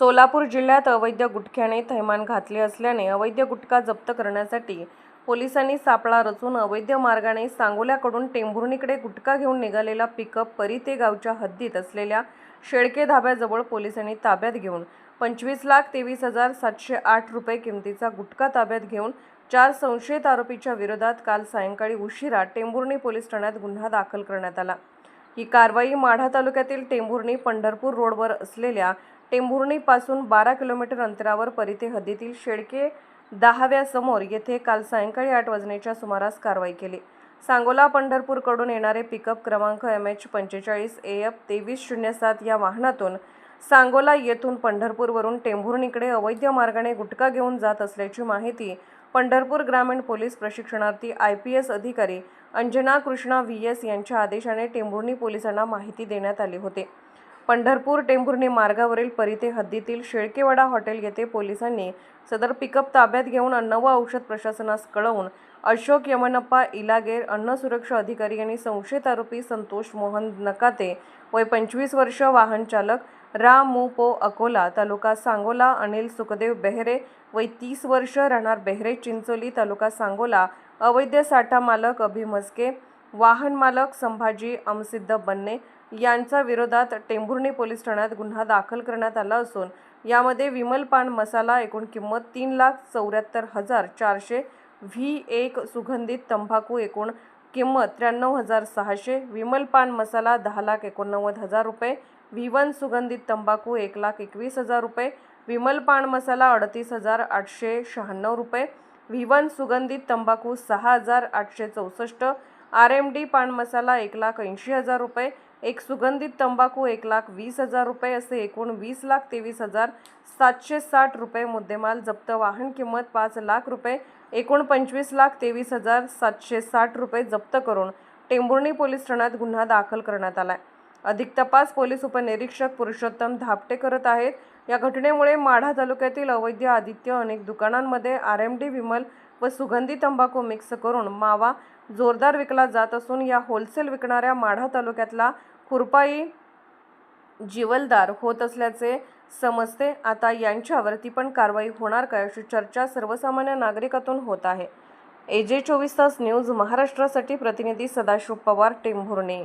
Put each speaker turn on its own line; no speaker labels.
सोलापूर जिल्ह्यात अवैध गुटख्याने थैमान घातले असल्याने अवैध गुटखा जप्त करण्यासाठी पोलिसांनी सापळा रचून अवैध मार्गाने सांगोल्याकडून टेंभुर्णीकडे गुटखा घेऊन निघालेला पिकअप परिते गावच्या हद्दीत असलेल्या शेळके धाब्याजवळ पोलिसांनी ताब्यात घेऊन पंचवीस लाख तेवीस हजार सातशे आठ रुपये किमतीचा गुटखा ताब्यात घेऊन चार संशयित आरोपीच्या विरोधात काल सायंकाळी उशिरा टेंभुर्णी पोलीस ठाण्यात गुन्हा दाखल करण्यात आला. ही कारवाई माढा तालुक्यातील टेंभुर्णी पंढरपूर रोडवर असलेल्या टेंभुर्णीपासून बारा किलोमीटर अंतरावर परिते हद्दीतील शेळके दहाव्यासमोर येथे काल सायंकाळी आठ वाजण्याच्या सुमारास कारवाई केली. सांगोला पंढरपूरकडून येणारे पिकअप क्रमांक एम एच पंचेचाळीस ए एफ तेवीस शून्य सात या वाहनातून सांगोला येथून पंढरपूरवरून टेंभुर्णीकडे अवैध मार्गाने गुटखा घेऊन जात असल्याची माहिती पंढरपूर ग्रामीण पोलीस प्रशिक्षणार्थी आय पी एस अधिकारी अंजना कृष्णा व्ही. एस. यांच्या आदेशाने टेंभुर्णी पोलिसांना माहिती देण्यात आली होती. पंढरपूर टेंभुर्णी मार्गावरील परिते हद्दीतील शेळकेवाडा हॉटेल येथे पोलिसांनी सदर पिकअप ताब्यात घेऊन अन्न व औषध प्रशासनास कळवून अशोक यमनप्पा इलागेर अन्न सुरक्षा अधिकारी आणि संशयित आरोपी संतोष मोहन नकाते वय पंचवीस वर्ष वाहन चालक रा मु पो अकोला तालुका सांगोला अनिल सुखदेव बेहरे वय तीस वर्ष राहणार बेहरे चिंचोली तालुका सांगोला अवैध साठा मालक अभिमस्के वाहन मालक संभाजी अमसिद्ध बन्ने यांच्या विरोधात टेंभुर्णी पोलीस ठाण्यात गुन्हा दाखल करण्यात आला असून यामध्ये विमल पान मसाला एकूण किंमत तीन लाख चौऱ्याहत्तर हजार चारशे व्ही एक सुगंधित तंबाखू एकूण किंमत त्र्याण्णव हजार सहाशे विमल पान मसाला दहा लाख एकोणनव्वद हजार रुपये व्ही वन सुगंधित तंबाखू एक लाख एकवीस हजार रुपये विमल पान मसाला अडतीस हजार आठशे शहाण्णव रुपये व्ही वन सुगंधित तंबाखू सहा हजार आठशे चौसष्ट आर एम डी पान मसाला एक लाख ऐंशी हजार रुपये एक सुगंधित तंबाखू एक लाख वीस हजार रुपये असे एकूण वीस लाख तेवीस हजार सातशे साठ रुपये मुद्देमाल जप्त वाहन किंमत पाच लाख रुपये एकूण पंचवीस लाख तेवीस हजार सातशे साठ रुपये जप्त करून टेंभुर्णी पोलीस ठाण्यात गुन्हा दाखल करण्यात आला आहे अधिक तपास पोलीस उपनिरीक्षक पुरुषोत्तम धापटे करत आहेत. या घटनेमुळे माढा तालुक्यातील अवैध आदित्य अनेक दुकानांमध्ये आर एम डी विमल व सुगंधी तंबाखू मिक्स करून मावा जोरदार विकला जात असून या होलसेल विकणाऱ्या माढा तालुक्यातला खुरपाई जीवलदार होत असल्याचे समजते. आता यांच्यावरती पण कारवाई होणार काय अशी चर्चा सर्वसामान्य नागरिकातून होत आहे. ए जे चोवीस तास न्यूज महाराष्ट्रासाठी प्रतिनिधी सदाशिव पवार टेंभुर्णे